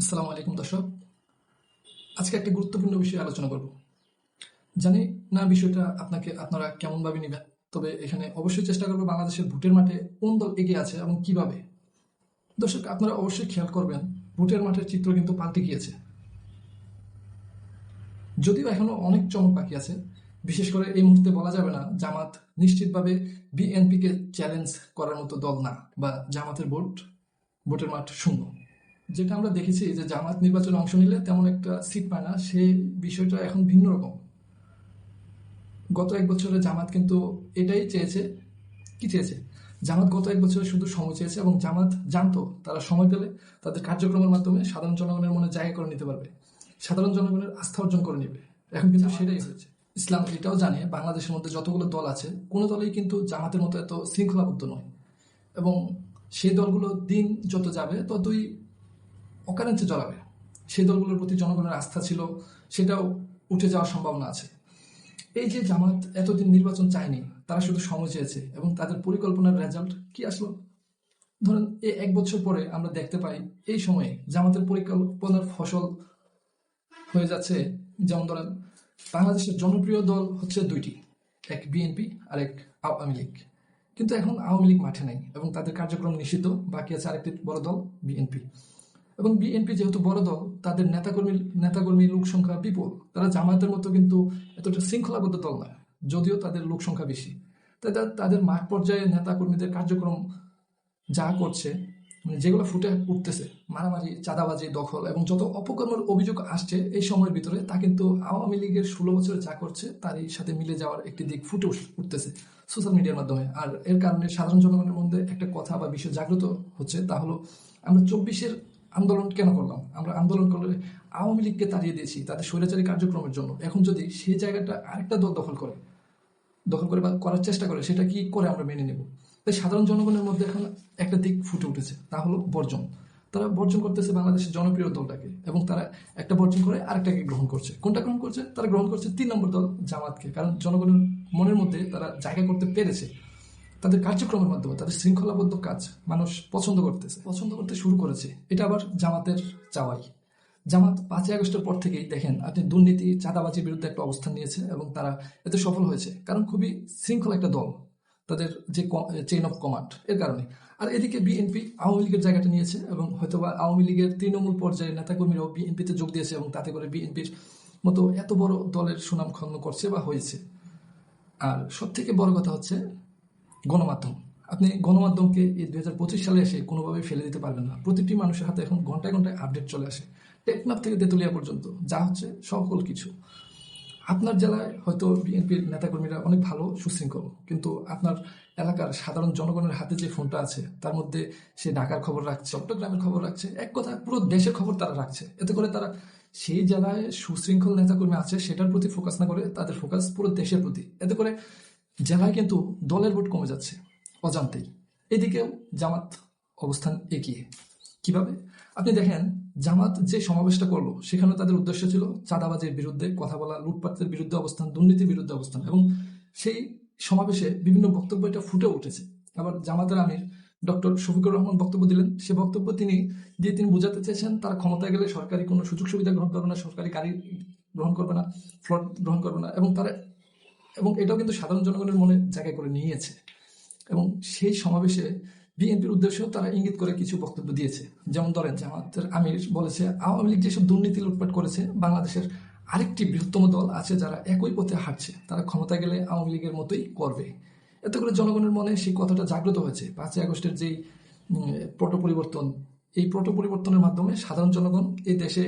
আসসালামু আলাইকুম, দর্শক। আজকে একটা গুরুত্বপূর্ণ বিষয়ে আলোচনা করব। জানি না বিষয়টা আপনাকে, আপনারা কেমনভাবে নেবেন, তবে এখানে অবশ্যই চেষ্টা করব বাংলাদেশের ভোটের মাঠে কোন দল এগিয়ে আছে এবং কীভাবে। দর্শক, আপনারা অবশ্যই খেয়াল করবেন, ভোটের মাঠের চিত্র কিন্তু পাল্টে গিয়েছে। যদিও এখনও অনেক চমক বাকি আছে, বিশেষ করে এই মুহূর্তে বলা যাবে না জামাত নিশ্চিতভাবে বিএনপিকে চ্যালেঞ্জ করার মতো দল না বা জামাতের ভোট, ভোটের মাঠ শূন্য। যেটা আমরা দেখেছি যে জামাত নির্বাচনে অংশ নিলে তেমন একটা সিট পায় না সেই বিষয়টা এখন ভিন্ন রকম। গত এক বছরে জামাত কিন্তু এটাই চেয়েছে। কি চেয়েছে? জামাত গত এক বছরে শুধু সময় চেয়েছে এবং জামাত জানতো তারা সময় পেলে তাদের কার্যক্রমের মাধ্যমে সাধারণ জনগণের মনে জায়গা করে নিতে পারবে। সাধারণ জনগণের আস্থা অর্জন করে নেবে। এখন কিন্তু সেটাই হয়েছে। ইসলাম এটাও জানে বাংলাদেশের মধ্যে যতগুলো দল আছে কোনো দলেই কিন্তু জামাতের মতো এত শৃঙ্খলাবদ্ধ নয়। এবং সেই দলগুলো দিন যত যাবে ততই অকারেন্সে জ্বলাবে। সেই দলগুলোর প্রতি জনগণের আস্থা ছিল, সেটাও উঠে যাওয়ার সম্ভাবনা আছে। এই যে জামাত এতদিন নির্বাচন চায়নি, তারা শুধু সময় চেয়েছে এবং তাদের পরিকল্পনার রেজাল্ট কি আসলো? ধরেন এই এক বছর পরে আমরা দেখতে পাই, এই সময়ে জামাতের পরিকল্পনার ফসল হয়ে যাচ্ছে যেমন ধরেন, বাংলাদেশের জনপ্রিয় দল হচ্ছে দুইটি, এক বিএনপি আর এক আওয়ামী লীগ। কিন্তু এখন আওয়ামী লীগ মাঠে নেই এবং তাদের কার্যক্রম নিষিদ্ধ, বাকি আছে আরেকটি বড় দল, বিএনপি। এবং বিএনপি যেহেতু বড় দল, তাদের নেতাকর্মী নেতাকর্মী লোক সংখ্যা বিপুল। তারা জামায়াতের মতো কিন্তু এতটা শৃঙ্খলাবদ্ধ দল নয়, যদিও তাদের লোক সংখ্যা বেশি। তাই তাদের মাঠ পর্যায়ে নেতাকর্মীদের কার্যক্রম যা করছে মানে যেগুলো ফুটে উঠতেছে, মারামারি, চাঁদাবাজি, দখল এবং যত অপকর্মের অভিযোগ আসছে এই সময়ের ভিতরে, তা কিন্তু আওয়ামী লীগের ষোলো বছরে যা করছে, তারই সাথে মিলে যাওয়ার একটি দিক ফুটে উঠতেছে সোশ্যাল মিডিয়ার মাধ্যমে। আর এর কারণে সাধারণ জনগণের মধ্যে একটা কথা বা বিষয় জাগ্রত হচ্ছে, তা হলো আমরা চব্বিশের আন্দোলন কেন করলাম? আমরা আন্দোলন করলে আওয়ামী লীগকে তাড়িয়ে দিয়েছি তাদের স্বৈরাচারী কার্যক্রমের জন্য। এখন যদি সেই জায়গাটা আরেকটা দল দখল করে দখল করে বা করার চেষ্টা করে, সেটা কি করে আমরা মেনে নেব? তাই সাধারণ জনগণের মধ্যে এখন একটা দিক ফুটে উঠেছে, তা হলো বর্জন। তারা বর্জন করতেছে বাংলাদেশের জনপ্রিয় দলটাকে এবং তারা একটা বর্জন করে আরেকটাকে গ্রহণ করছে। কোনটা গ্রহণ করছে? তারা গ্রহণ করছে তিন নম্বর দল জামাতকে, কারণ জনগণের মনের মধ্যে তারা জায়গা করতে পেরেছে। তাদের কার্যক্রমের মাধ্যমে, তাদের শৃঙ্খলাবদ্ধ কাজ মানুষ পছন্দ করতেছে। পছন্দ করতে শুরু করেছে। এটা আবার জামাতের চাওয়াই। জামাত পাঁচই আগস্টের পর থেকেই দেখেন, আপনি দুর্নীতি, চাঁদাবাজির বিরুদ্ধে একটা অবস্থান নিয়েছে এবং তারা এতে সফল হয়েছে। কারণ খুবই শৃঙ্খল একটা দল। তাদের যে চেইন অফ কমান্ড এর কারণে। আর এদিকে বিএনপি আওয়ামী লীগের জায়গাটা নিয়েছে এবং হয়তোবা আওয়ামী লীগের তৃণমূল পর্যায়ে নেতাকর্মীরাও বিএনপিতে যোগ দিয়েছে এবং তাতে করে বিএনপির মতো এত বড় দলের সুনাম খন্ন করছে বা হয়েছে। আর সব থেকে বড় কথা হচ্ছে গণমাধ্যম। আপনি গণমাধ্যমকে এই দু হাজার পঁচিশ সালে এসে কোনোভাবে ফেলে দিতে পারবেন না। প্রতিটি মানুষের হাতে এখন ঘন্টায় ঘন্টায় আপডেট চলে আসে। টেকনাফ থেকে তেতুলিয়া পর্যন্ত, যা হচ্ছে সকল কিছু। আপনার জেলায় হয়তো বিএনপির নেতাকর্মীরা অনেক ভালো, সুশৃঙ্খল, কিন্তু আপনার এলাকার সাধারণ জনগণের হাতে যে ফোনটা আছে, তার মধ্যে সে ঢাকার খবর রাখছে, চট্টগ্রামের খবর রাখছে, এক কথা পুরো দেশের খবর তারা রাখছে। এতে করে তারা সেই জেলায় সুশৃঙ্খল নেতাকর্মী আছে, সেটার প্রতি ফোকাস না করে তাদের ফোকাস পুরো দেশের প্রতি। এতে করে জেলায় কিন্তু দলের ভোট কমে যাচ্ছে, অজান্তেই। এদিকেও জামাত অবস্থান এগিয়ে। কীভাবে? আপনি দেখেন, জামাত যে সমাবেশটা করল সেখানে তাদের উদ্দেশ্য ছিল চাঁদাবাজির বিরুদ্ধে কথা বলা, লুটপাটের বিরুদ্ধে অবস্থান, দুর্নীতির বিরুদ্ধে অবস্থান এবং সেই সমাবেশে বিভিন্ন বক্তব্য এটা ফুটে উঠেছে। আবার জামাতের আমির, ডক্টর শফিকুর রহমান বক্তব্য দিলেন। সে বক্তব্য তিনি, দিয়ে তিনি বোঝাতে চেয়েছেন, তারা ক্ষমতায় গেলে সরকারি কোনো সুযোগ সুবিধা গ্রহণ করবে না, সরকারি গাড়ি গ্রহণ করবে না ফ্লট গ্রহণ করবে না এবং তারা এবং এটাও কিন্তু সাধারণ জনগণের মনে জায়গা করে নিয়েছে। এবং সেই সমাবেশে বিএনপির উদ্দেশ্যেও তারা ইঙ্গিত করে কিছু বক্তব্য দিয়েছে। যেমন ধরেন জামাতের আমির বলেছে, আওয়ামী লীগ যেসব দুর্নীতি লুটপাট করেছে, বাংলাদেশের আরেকটি বৃহত্তম দল আছে যারা একই পথে হাঁটছে। তারা ক্ষমতা গেলে আওয়ামী লীগের মতোই করবে। এতে করে জনগণের মনে সেই কথাটা জাগ্রত হয়েছে। পাঁচই আগস্টের যেই পট পরিবর্তন, এই পট পরিবর্তনের মাধ্যমে সাধারণ জনগণ এই দেশে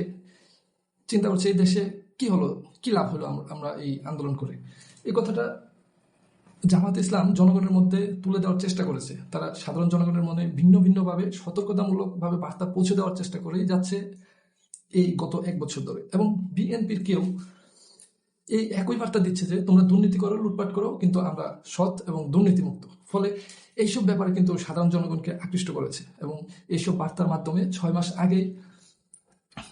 চিন্তা করছে, এই দেশে কি হলো, কি লাভ হলো আমরা এই আন্দোলন করে। এই কথাটা জামাত ইসলাম জনগণের মধ্যে তুলে দেওয়ার চেষ্টা করেছে। তারা সাধারণ জনগণের মনে ভিন্ন ভিন্নভাবে, সতর্কতামূলকভাবে বার্তা পৌঁছে দেওয়ার চেষ্টা করেই যাচ্ছে এই গত এক বছর ধরে। এবং বিএনপির কেউ এই একই বার্তা দিচ্ছে যে, তোমরা দুর্নীতি করো, লুটপাট করো, কিন্তু আমরা সৎ এবং দুর্নীতিমুক্ত। ফলে এইসব ব্যাপারে কিন্তু সাধারণ জনগণকে আকৃষ্ট করেছে। এবং এইসব বার্তার মাধ্যমে ছয় মাস আগে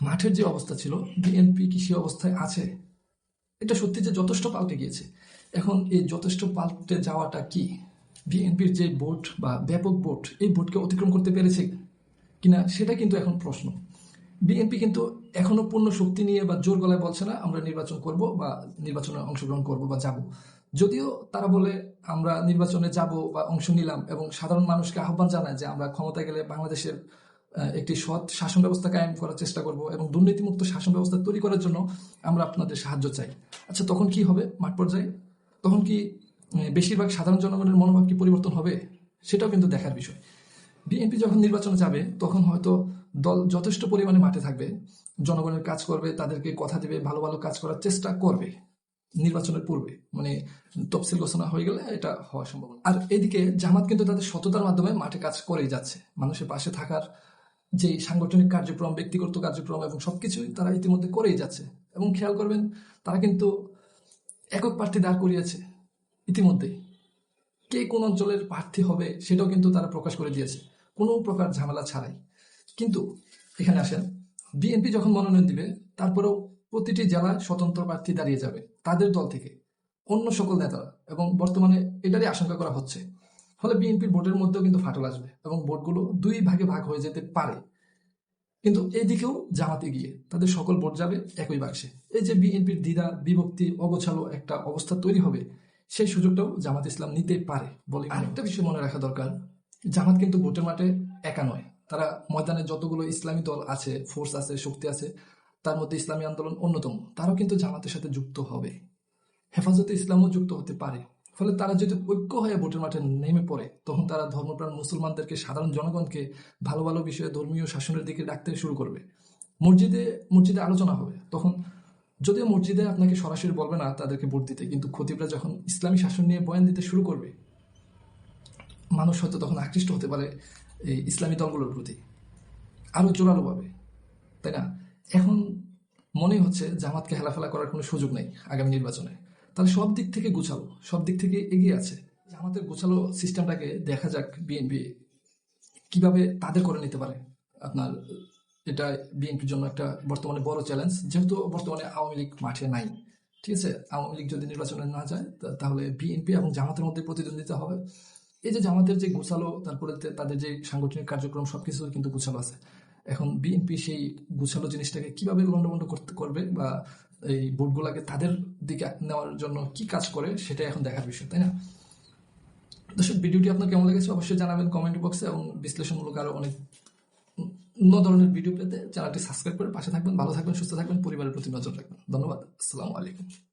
মাঠের যে অবস্থা ছিল, বিএনপি কি সে অবস্থায় আছে, এটা সত্যি যে যথেষ্ট পাল্টে গিয়েছে। এখন এই যথেষ্ট পাল্টে যাওয়াটা কি? বিএনপির যে ভোট বা ব্যাপক ভোট, এই ভোটকে অতিক্রম করতে পেরেছে কিনা সেটা কিন্তু এখন প্রশ্ন। বিএনপি কিন্তু এখনও পূর্ণ শক্তি নিয়ে বা জোর গলায় বলছে না, আমরা নির্বাচন করব বা নির্বাচনে অংশগ্রহণ করব বা যাব। যদিও তারা বলে, আমরা নির্বাচনে যাব বা অংশ নিলাম এবং সাধারণ মানুষকে আহ্বান জানায় যে আমরা ক্ষমতায় গেলে বাংলাদেশের একটি সৎ শাসন ব্যবস্থা কায়েম করার চেষ্টা করব এবং দুর্নীতিমুক্ত শাসন ব্যবস্থা তৈরি করার জন্য আমরা আপনাদের সাহায্য চাই। আচ্ছা তখন কি হবে মাঠ পর্যায়ে? তখন কি বেশিরভাগ সাধারণ জনগণের মনোভাব কি পরিবর্তন হবে? সেটাও কিন্তু দেখার বিষয়। বিএনপি যখন নির্বাচনে যাবে, তখন হয়তো দল যথেষ্ট পরিমাণে মাঠে থাকবে, জনগণের কাজ করবে, তাদেরকে কথা দেবে, ভালো ভালো কাজ করার চেষ্টা করবে নির্বাচনের পূর্বে। মানে তফসিল ঘোষণা হয়ে গেলে এটা হওয়া সম্ভব। আর এদিকে জামাত কিন্তু তাদের সততার মাধ্যমে মাঠে কাজ করেই যাচ্ছে। মানুষের পাশে থাকার যে সাংগঠনিক কার্যক্রম, ব্যক্তিগত কার্যক্রম এবং সবকিছুই তারা ইতিমধ্যে করেই যাচ্ছে। এবং খেয়াল করবেন, তারা কিন্তু একক প্রার্থী দাঁড় করিয়েছে ইতিমধ্যেই। কে কোন অঞ্চলের প্রার্থী হবে সেটাও কিন্তু তারা প্রকাশ করে দিয়েছে। কোনো প্রকার ঝামেলা ছাড়াই। কিন্তু এখানে আসেন, বিএনপি যখন মনোনয়ন দিবে, তারপরেও প্রতিটি জেলায় স্বতন্ত্র প্রার্থী দাঁড়িয়ে যাবে তাদের দল থেকে। অন্য সকল নেতারা। এবং বর্তমানে এটারই আশঙ্কা করা হচ্ছে। ফলে বিএনপির ভোটের মধ্যেও কিন্তু ফাটল আসবে এবং ভোটগুলো দুই ভাগে ভাগ হয়ে যেতে পারে। কিন্তু এদিকেও জামাতে গিয়ে তাদের সকল ভোট যাবে একই বাক্সে। এই যে বিএনপির দ্বিধা বিভক্তি অগোছালো একটা অবস্থা তৈরি হবে সেই সুযোগটাও জামাত ইসলাম নিতে পারে বলে আরেকটা বিষয় মনে রাখা দরকার জামাত কিন্তু ভোটের মাঠে একা নয়। তারা ময়দানে যতগুলো ইসলামী দল আছে ফোর্স আছে শক্তি আছে তার মধ্যে ইসলামী আন্দোলন অন্যতম। তারাও কিন্তু জামাতের সাথে যুক্ত হবে। হেফাজতে ইসলামও যুক্ত হতে পারে। ফলে তারা যদি ঐক্য হয়ে ভোটের মাঠে নেমে পড়ে, তখন তারা ধর্মপ্রাণ মুসলমানদেরকে, সাধারণ জনগণকে ভালো ভালো বিষয়ে ধর্মীয় শাসনের দিকে ডাকতে শুরু করবে। মসজিদে মসজিদে আলোচনা হবে। তখন যদিও মসজিদে আপনাকে সরাসরি বলবে না তাদেরকে ভোট দিতে, কিন্তু খতিবরা যখন ইসলামী শাসন নিয়ে বয়ান দিতে শুরু করবে, মানুষ হয়তো তখন আকৃষ্ট হতে পারে এই ইসলামী দলগুলোর প্রতি। আরও জোরালোভাবে তাই না? এখন মনে হচ্ছে জামাতকে হেলাফেলা করার কোনো সুযোগ নেই আগামী নির্বাচনে। তাহলে সব দিক থেকে গোছালো, সব দিক থেকে এগিয়ে আছে। জামাতের গোছালো সিস্টেমটাকে দেখা যাক বিএনপি কীভাবে তাদের করে নিতে পারে। আপনার, এটা বিএনপির জন্য একটা বর্তমানে বড় চ্যালেঞ্জ যেহেতু বর্তমানে আওয়ামী লীগ মাঠে নাই। ঠিক আছে? আওয়ামী লীগ যদি নির্বাচনে না যায় তাহলে বিএনপি এবং জামাতের মধ্যে প্রতিদ্বন্দ্বিতা হবে। এই যে জামাতের যে গোছালো, তারপরে তাদের যে সাংগঠনিক কার্যক্রম, সবকিছু কিন্তু গুছালো আছে। এখন বিএনপি সেই গোছালো জিনিসটাকে কীভাবে লন্ডভন্ড করতে করবে বা এই বোর্ডগুলোকে তাদের দিকে নেওয়ার জন্য কি কাজ করে, সেটাই এখন দেখার বিষয়, তাই না? দর্শক, ভিডিওটি আপনার কেমন লেগেছে অবশ্যই জানাবেন কমেন্ট বক্সে এবং বিশ্লেষণমূলক আরও অনেক অন্য ধরনের ভিডিও পেতে চ্যানেলটি সাবস্ক্রাইব করে পাশে থাকবেন, ভালো থাকবেন, সুস্থ থাকবেন, পরিবারের প্রতি নজর রাখবেন। ধন্যবাদ, আসসালামু আলাইকুম।